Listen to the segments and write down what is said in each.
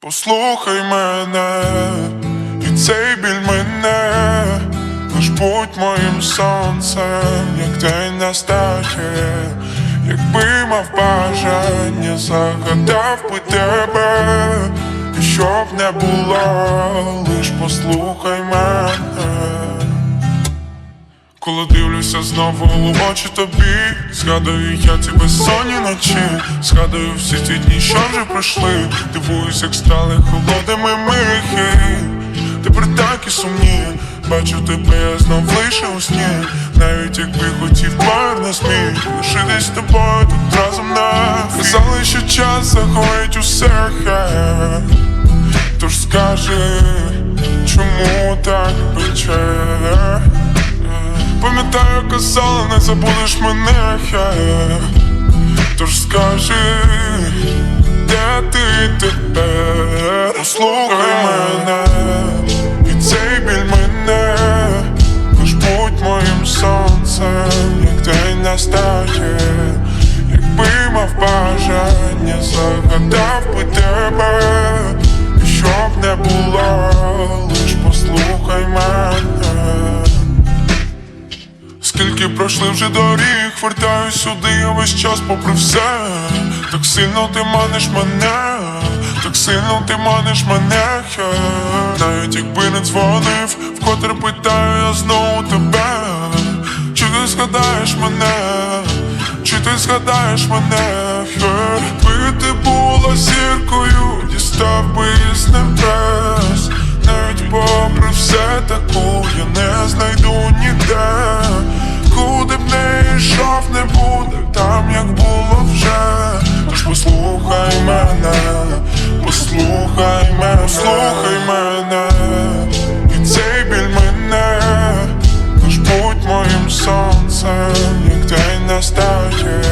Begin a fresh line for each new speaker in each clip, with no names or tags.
Послухай мене, і цей біль мене, лиш будь моїм сонцем, як день настає, якби мав бажання, загадав би тебе, і щоб не було, лиш послухай мене. Коли дивлюся знову у очі тобі, згадую я ці безсонні ночі, згадую всі ті дні, що вже пройшли, дивуюсь, як стали холодними михи. Тепер так і сумні, бачу тебе, я знов лише у сні, навіть якби хотів пар не зміг, лишитись з тобою тут разом навік Казали, що час загоїть усе хай, тож скажи, чому так пече? Пам'ятаю, казала, не забудеш мене, Тож скажи, де ти тепер? Послухай мене, і цей біль мене. Лиш будь моїм сонцем, як день настає. Якби мав бажання, загадав би тебе. І щоб не було, лиш послухай мене Скільки пройшли вже доріг, вертаюсь сюди, я весь час попри все. Так сильно ти маниш мене, так сильно ти маниш мене, хе. Навіть якби не дзвонив, вкотре питаю я знову тебе. Чи ти згадаєш мене, чи ти згадаєш мене, хе. Би ти була зіркою, дістав би із небес. Навіть попри все таку я не послухай мене, послухай мене, послухай мене, і цей біль мене, тож будь моїм сонцем, як день настає,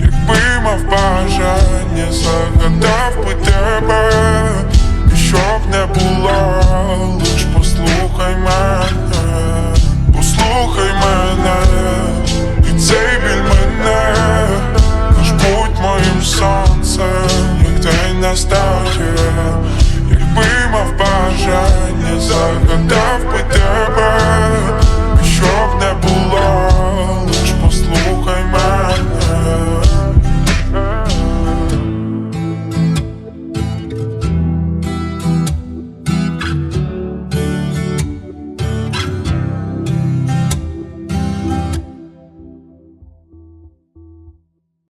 якби мав бажання, якби мав бажання, загадав би.